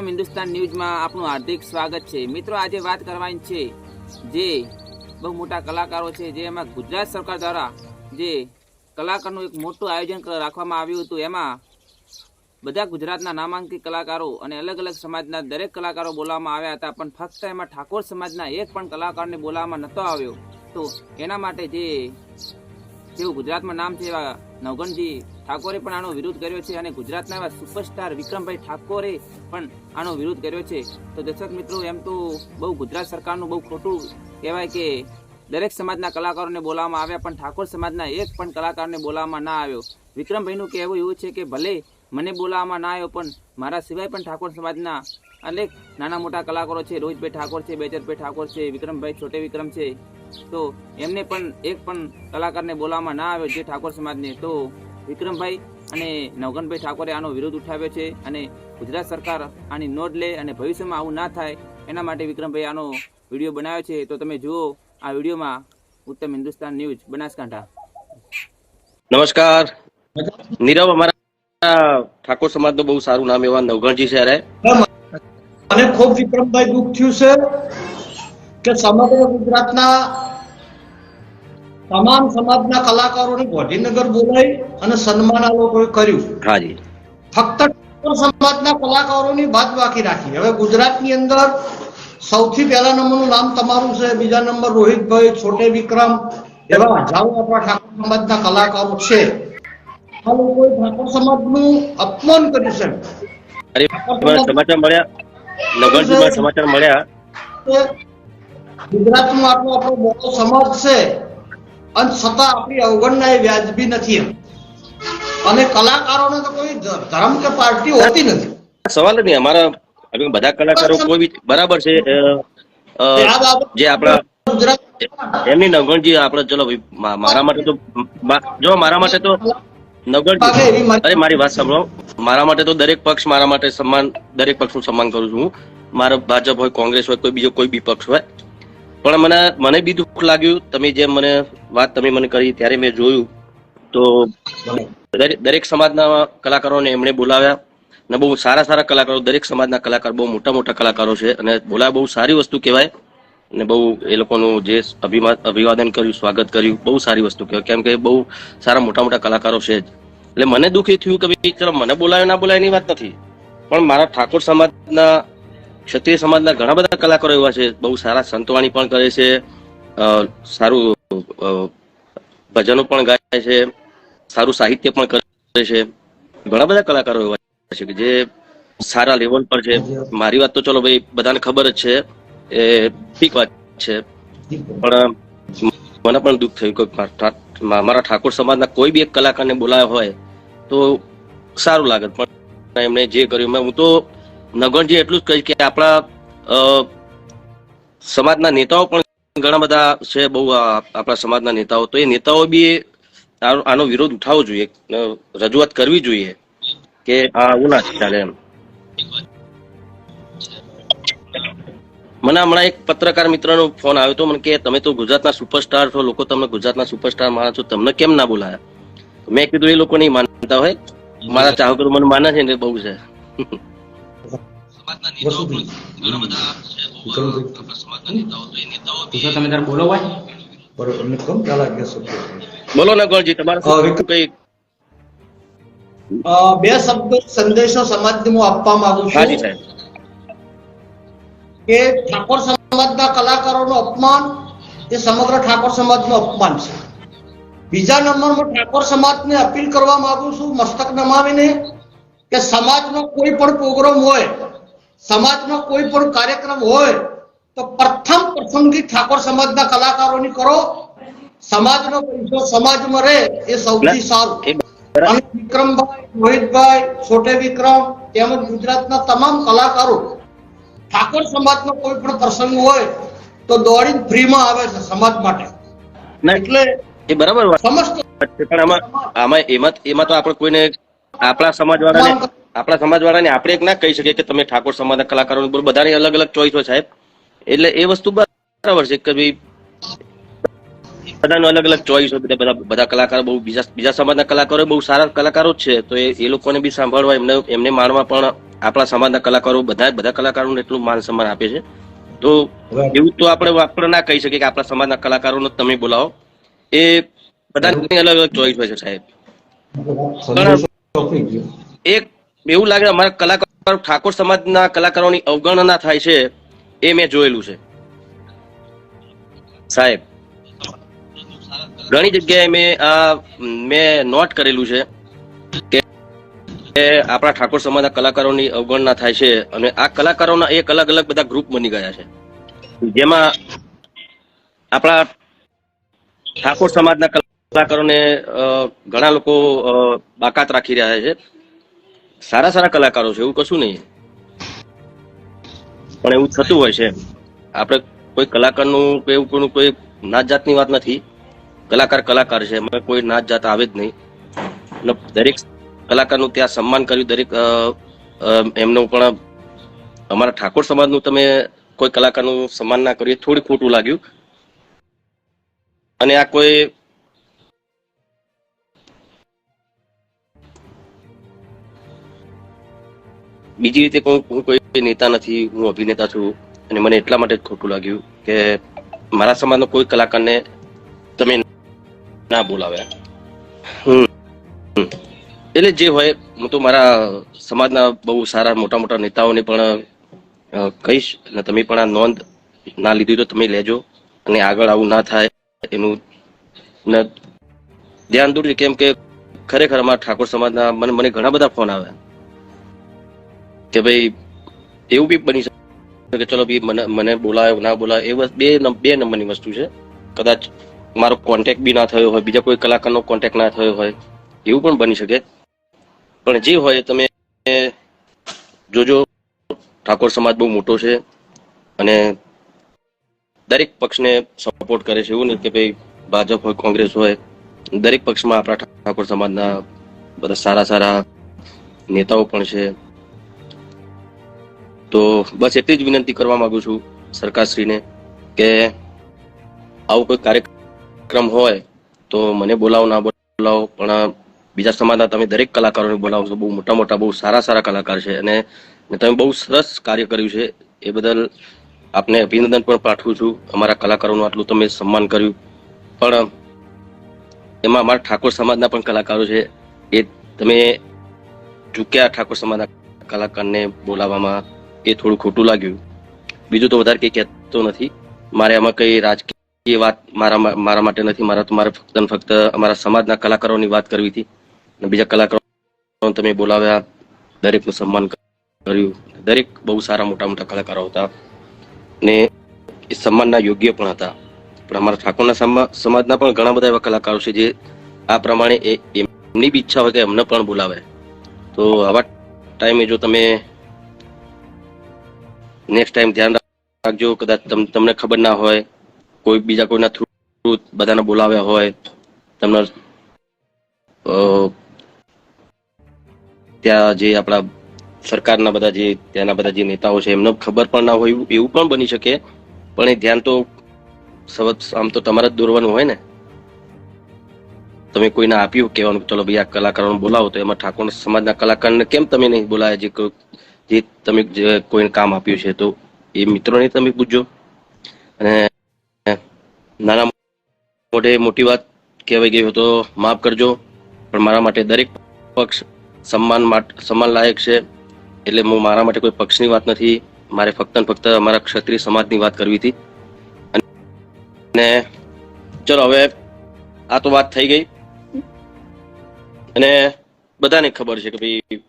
હિન્દુસ્તાન ન્યૂઝમાં આપનું હાર્દિક સ્વાગત છે. મિત્રો, આજે વાત કરવાની છે જે બહુ મોટા કલાકારો છે, જે એમાં ગુજરાત સરકાર દ્વારા જે કલાકારનું એક મોટું આયોજન રાખવામાં આવ્યું હતું. એમાં બધા ગુજરાતના નામાંકિત કલાકારો અને અલગ અલગ સમાજના દરેક કલાકારો બોલાવવામાં આવ્યા હતા, પણ ફક્ત એમાં ઠાકોર સમાજના એક પણ કલાકારને બોલાવવામાં નહોતો આવ્યો. તો એના માટે જે, જેવું ગુજરાતમાં નામ છે એવા નવગણજી ઠાકોરે પણ આનો વિરોધ કર્યો છે અને ગુજરાતના એવા સુપરસ્ટાર વિક્રમભાઈ ઠાકોરે પણ આનો વિરોધ કર્યો છે. તો દર્શક મિત્રો, એમ તો બહુ ગુજરાત સરકારનું બહુ ખોટું કહેવાય કે દરેક સમાજના કલાકારોને બોલાવવામાં આવ્યા, પણ ઠાકોર સમાજના એક પણ કલાકારને બોલાવવામાં ના આવ્યો. વિક્રમભાઈનું કહેવું એવું છે કે ભલે મને બોલાવવામાં ના આવ્યો, પણ મારા સિવાય પણ ઠાકોર સમાજના અનેક નાના મોટા કલાકારો છે, રોહિતભાઈ ઠાકોર છે બેચરભાઈ ઠાકોર છે, વિક્રમભાઈ, છોટે વિક્રમ છે. તો એમને પણ એક પણ કલાકારને બોલાવવામાં ના આવ્યો જે ઠાકોર સમાજને. તો વિક્રમભાઈ અને નવગનભાઈ ઠાકોરે આનો વિરોધ ઉઠાવ્યો છે અને ગુજરાત સરકાર આની નોંધ લે અને ભવિષ્યમાં આવું ના થાય એના માટે વિક્રમભાઈ આનો વીડિયો બનાવ્યો છે. તો તમે જુઓ આ વિડીયોમાં ઉત્તમ હિન્દુસ્તાન ન્યૂઝ, બનાસકાંઠા. નમસ્કાર. નીરવ, અમારા ઠાકોર સમાજનું બહુ સારું નામ એવા નવગણજી છે મને ખૂબ વિક્રમભાઈ દુઃખ થયું છે કે સમગ્ર ગુજરાતના તમામ સમાજના કલાકારોને ગાંધીનગર બોલાવી અને સન્માન આ લોકોએ કર્યું. હાજી. ફક્ત સમાજના કલાકારોની બાદ બાકી રાખી. હવે ગુજરાતની અંદર સૌથી પહેલા નંબરનું નામ તમારું છે બીજા નંબર રોહિતભાઈ છોટે વિક્રમ એવા હજારો આપણા ઠાકોર સમાજના કલાકારો છે. આ લોકોએ ઠાકોર સમાજનું અપમાન કર્યું છે સમાચાર મળ્યા. નવગણજી મને સમાચાર મળ્યા. ગુજરાતનું આપણો આપણો મોટો સમાજ છે અને છતાં આપણી અવગણના એ વ્યાજબી નથી અને કલાકારોને તો કોઈ ધર્મ કે પાર્ટી હોતી નથી. સવાલ નહીં અમારા બધા કલાકારો કોઈ બી બરાબર છે જે આપણા એમની નગણજી આપણે ચલો મારા માટે તો જો મારા માટે તો નગણજી અરે મારી વાત સાંભળો. મારા માટે તો દરેક પક્ષ મારા માટે સન્માન દરેક પક્ષનું સન્માન કરું છું મારો ભાજપ હોય, કોંગ્રેસ હોય, કોઈ બીજો, કોઈ બી પક્ષ હોય. પણ મને મને બી દુઃખ લાગ્યું, તમે જેમ મને વાત તમે મને કરી ત્યારે મેં જોયું. તો દરેક સમાજના કલાકારોને એમણે બોલાવ્યા. અને બહુ સારા સારા કલાકારો, દરેક સમાજના કલાકાર, બહુ મોટા મોટા કલાકારો છે. અને બોલાવ્યા, બહુ સારી વસ્તુ કહેવાય. ને બહુ એ લોકોનું જે અભિવાદન કર્યું, સ્વાગત કર્યું, બહુ સારી વસ્તુ કહેવાય. કેમ કે બહુ સારા મોટા મોટા કલાકારો છે જ. એટલે મને દુઃખ થયું કે ભાઈ, ચલો, મને બોલાયો, ના બોલાય, એની વાત નથી. પણ મારા ઠાકોર સમાજના, ક્ષત્રિય સમાજના ઘણા બધા કલાકારો એવા છે, બહુ સારા સંતવાણી પણ કરે છે સારું ભજનો પણ ગાય છે, સારું સાહિત્ય પણ કરે છે. ઘણા બધા કલાકારો એવા છે કે જે સારા લેવલ પર છે. મારી વાત તો ચલો ભાઈ, બધાને ખબર જ છે. એ ઠીક વાત છે. પણ મને પણ દુઃખ થયું કે મારા ઠાકોર સમાજના કોઈ બી એક કલાકારને બોલાવ્યા હોય તો સારું લાગે. પણ એમણે જે કર્યું હું તો નગરજી એટલું જ કહીશ કે આપણા સમાજના નેતાઓ પણ ઘણા બધા છે, બહુ આપણા સમાજના નેતાઓ. તો એ નેતાઓ બી આનો આનો વિરોધ ઉઠાવવો જોઈએ. રજૂઆત કરવી જોઈએ કે આ આવું ના ચાલે એમ. મને હમણાં એક પત્રકાર મિત્રનો ફોન આવ્યો હતો. મને કે તમે તો ગુજરાતના સુપરસ્ટાર છો લોકો તમને ગુજરાતના સુપરસ્ટાર માનો છો તમને કેમ ના બોલાયા? મેં કીધું એ લોકો નહીં માનતા હોય. મારા ચાહકો મને માને છે ને બહુ છે. બોલો ને ગણજી તમારે. કઈ? બે શબ્દો સંદેશો સમાજને હું આપવા માંગુ હાજી છું સાહેબ. કે ઠાકોર સમાજના કલાકારોનું અપમાન એ સમગ્ર ઠાકોર સમાજનું અપમાન છે. બીજા નંબરમાં ઠાકોર સમાજને અપીલ કરવા માંગુ છું મસ્તક નમાવીને કે સમાજનો કોઈ પણ પ્રોગ્રામ હોય સમાજનો કોઈ પણ કાર્યક્રમ હોય તો પ્રથમ પસંદગી ઠાકોર સમાજના કલાકારોની કરો. સમાજનો પૈસો સમાજમાં રહે એ સૌથી સારું. વિક્રમભાઈ રોહિતભાઈ છોટે વિક્રમ તેમજ ગુજરાતના તમામ કલાકારો ઠાકોર સમાજનો કોઈ પણ પ્રસંગ હોય તો દોડીને ફ્રીમાં આવે છે સમાજ માટે. એટલે એ બરાબર સમસ્ત પણ આમાં આમાં એમાં એમાં તો આપણે કોઈને આપણા સમાજવાળાને આપણા સમાજવાળાને આપણે એક ના કહી શકીએ કે તમે ઠાકોર સમાજના કલાકારો બધાની અલગ અલગ ચોઈસ હોય સાહેબ. એટલે એ વસ્તુ બરાબર છે કે ભાઈ બધાનો અલગ અલગ ચોઈસ હોય, બધા બધા કલાકારો બહુ બીજા બીજા સમાજના કલાકારો બહુ સારા કલાકારો છે. તો એ લોકોને બી સાંભળવા, એમને એમને માણવા પણ આપણા સમાજના કલાકારો બધા બધા કલાકારોને એટલું માન સન્માન આપે છે. તો એવું તો આપણે આપણે ના કહી શકીએ કે આપણા સમાજના કલાકારોને તમે બોલાવો. એ બધાની અલગ અલગ ચોઈસ હોય છે, સાહેબ. એક, એવું લાગે અમારા કલાકારો ઠાકોર સમાજના કલાકારોની અવગણના થાય છે, એ મેં જોયેલું છે. સાહેબ ઘણી જગ્યાએ મેં આ મેં નોટ કરેલું છે કે આપણા ઠાકોર સમાજના કલાકારોની અવગણના થાય છે અને આ કલાકારોના એક અલગ અલગ બધા ગ્રુપ બની ગયા છે. જેમાં આપણા ઠાકોર સમાજના કલાકારોને ઘણા લોકો બાકાત રાખી રહ્યા છે. સારા સારા કલાકારો છે, એવું કશું નહીં. પણ એવું થતું હોય છે. આપણે કોઈ કલાકારનું કે એવું કોઈ નાત જાતની વાત નથી. કલાકાર કલાકાર છે. એમાં કોઈ નાચ જાત આવે જ નહીં. દરેક કલાકારનું ત્યાં સન્માન કર્યું. દરેક એમનું પણ અમારા ઠાકોર સમાજનું તમે કોઈ કલાકારનું સન્માન ના કર્યું થોડું ખોટું લાગ્યું. અને આ કોઈ બીજી રીતે કોઈ નેતા નથી, હું અભિનેતા છું. અને મને એટલા માટે જ ખોટું લાગ્યું કે મારા સમાજનો કોઈ કલાકારને તમે ના બોલાવ્યા. એટલે જે હોય હું તો મારા સમાજના બહુ સારા મોટા મોટા નેતાઓને પણ કહીશ અને તમે પણ આ નોંધ ના લીધી તો તમે લેજો અને આગળ આવું ના થાય એનું ધ્યાન દોરજો. કેમ કે ખરેખર અમારા ઠાકોર સમાજના મને મને ઘણા બધા ફોન આવ્યા કે ભાઈ એવું બી બની શકે કે ચલો ભાઈ મને મને બોલાયો ના બોલાયો એ બે બે નંબરની વસ્તુ છે. કદાચ મારો કોન્ટેક્ટ બી ના થયો હોય, બીજા કોઈ કલાકારનો કોન્ટેક્ટ ના થયો હોય, એવું પણ બની શકે. પણ જે હોય તમે જોજો, ઠાકોર સમાજ બહુ મોટો છે અને દરેક પક્ષને સપોર્ટ કરે છે. એવું નથી કે ભાઈ ભાજપ હોય, કોંગ્રેસ હોય, દરેક પક્ષમાં આપણા ઠાકોર સમાજના બધા સારા સારા નેતાઓ પણ છે. તો બસ એટલી જ વિનંતી કરવા માંગુ છું સરકારશ્રીને કે આવો કોઈ કાર્યક્રમ હોય, તો મને બોલાવો, ના બોલાવો, પણ બીજા સમાજના તમે દરેક કલાકારોને બોલાવો. છો બહુ મોટા મોટા, બહુ સારા સારા કલાકાર છે અને તમે બહુ સરસ કાર્ય કર્યું છે. એ બદલ આપને અભિનંદન પણ પાઠવું છું. અમારા કલાકારોનું આટલું તમે સન્માન કર્યું. પણ એમાં અમારા ઠાકોર સમાજના પણ કલાકારો છે. એ તમે ચૂક્યા ઠાકોર સમાજના કલાકારને બોલાવવામાં એ થોડું ખોટું લાગ્યું. બીજું તો વધારે કંઈ કહેતો નથી. મારે આમાં કંઈ રાજકીય વાત મારા મારા માટે નથી. મારા તો મારે ફક્ત ને ફક્ત અમારા સમાજના કલાકારોની વાત કરવી હતી. અને બીજા કલાકારો તમે બોલાવ્યા, દરેકનું સન્માન કર્યું. દરેક બહુ સારા મોટા મોટા કલાકારો હતા. ને એ સન્માનના યોગ્ય પણ હતા. પણ અમારા ઠાકોરના સમા- સમાજના પણ ઘણા બધા એવા કલાકારો છે જે આ પ્રમાણે એ, એમની બી ઈચ્છા હોય કે એમને પણ બોલાવે. તો આવા ટાઈમે જો તમે નેક્સ્ટ ટાઈમ ધ્યાન રાખજો, કદાચ તમ- તમને ખબર ના હોય કોઈ બીજા કોઈના થ્રુ બધાને બોલાવ્યા હોય, તમને ત્યાં જે આપણા સરકારના બધા જે, ત્યાંના બધા જે નેતાઓ છે, એમને ખબર પણ ના હોય, એવું- પણ બની શકે. પણ એ ધ્યાન તો સવત, આમ તો તમારે જ દોરવાનું હોય ને. તમે કોઈને આપ્યું, કહેવાનું ચલો ભાઈ આ કલાકારોને બોલાવો, તો એમાં ઠાકોર સમાજના કલાકારને કેમ તમે નહીં બોલાય, જે જે તમે કોઈને કામ આપ્યું છે, તો એ મિત્રોને તમે પૂછજો. અને નાના મોટે મોટી વાત કહેવાઈ ગઈ હોય તો માફ કરજો, પણ મારા માટે દરેક પક્ષ સન્માન સન્માન લાયક છે. એટલે હું મારા માટે કોઈ પક્ષની વાત નથી. મારે ફક્ત ને ફક્ત અમારા ક્ષત્રિય સમાજની વાત કરવી હતી. અને ચલો હવે આ તો વાત થઈ ગઈ. અને બધાને ખબર છે કે ભાઈ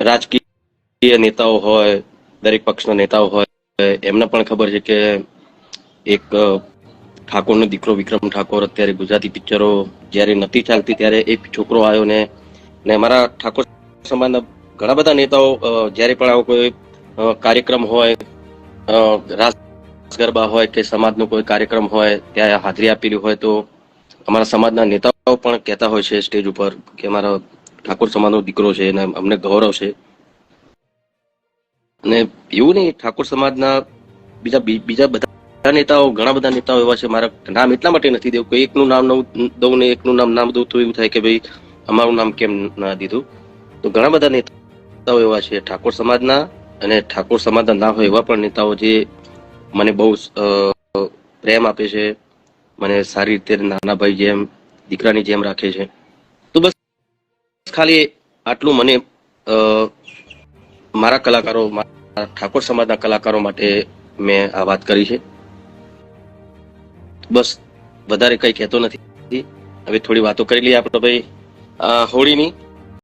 રાજકીય નેતાઓ હોય, દરેક પક્ષના નેતાઓ હોય, એમને પણ ખબર છે કે એક ઠાકોરનો દીકરો વિક્રમ ઠાકોર અત્યારે ગુજરાતી પિક્ચરો જ્યારે નથી ચાલતી ત્યારે એક છોકરો આવ્યો ને ને અમારા ઠાકોર સમાજના ઘણા બધા નેતાઓ જ્યારે પણ આવો કોઈ કાર્યક્રમ હોય રાસ ગરબા હોય કે સમાજનો કોઈ કાર્યક્રમ હોય, ત્યાં હાજરી આપેલી હોય તો અમારા સમાજના નેતાઓ પણ કહેતા હોય છે સ્ટેજ ઉપર કે અમારા ઠાકોર સમાજનો દીકરો છે અને અમને ગૌરવ છે. અને એવું નહીં, ઠાકોર સમાજના બીજા બીજા બધા નેતાઓ, ઘણા બધા નેતાઓ એવા છે, મારા નામ એટલા માટે નથી દેવું કે એકનું નામ દઉં ને એકનું નામ નામ દઉં તો એવું થાય કે ભાઈ અમારું નામ કેમ ના દીધું. તો ઘણા બધા નેતાઓ એવા છે, ઠાકોર સમાજના અને ઠાકોર સમાજના ના હોય એવા પણ નેતાઓ જે મને બહુ પ્રેમ આપે છે, મને સારી રીતે નાના ભાઈ જેમ, દીકરાની જેમ રાખે છે. તો બસ ખાલી આટલું મને મારા કલાકારો, મારા ઠાકોર સમાજના કલાકારો માટે મેં આ વાત કરી છે. બસ વધારે કઈ કહેતો નથી. હવે થોડી વાતો કરી લઈએ આપણે ભાઈ. હોળીની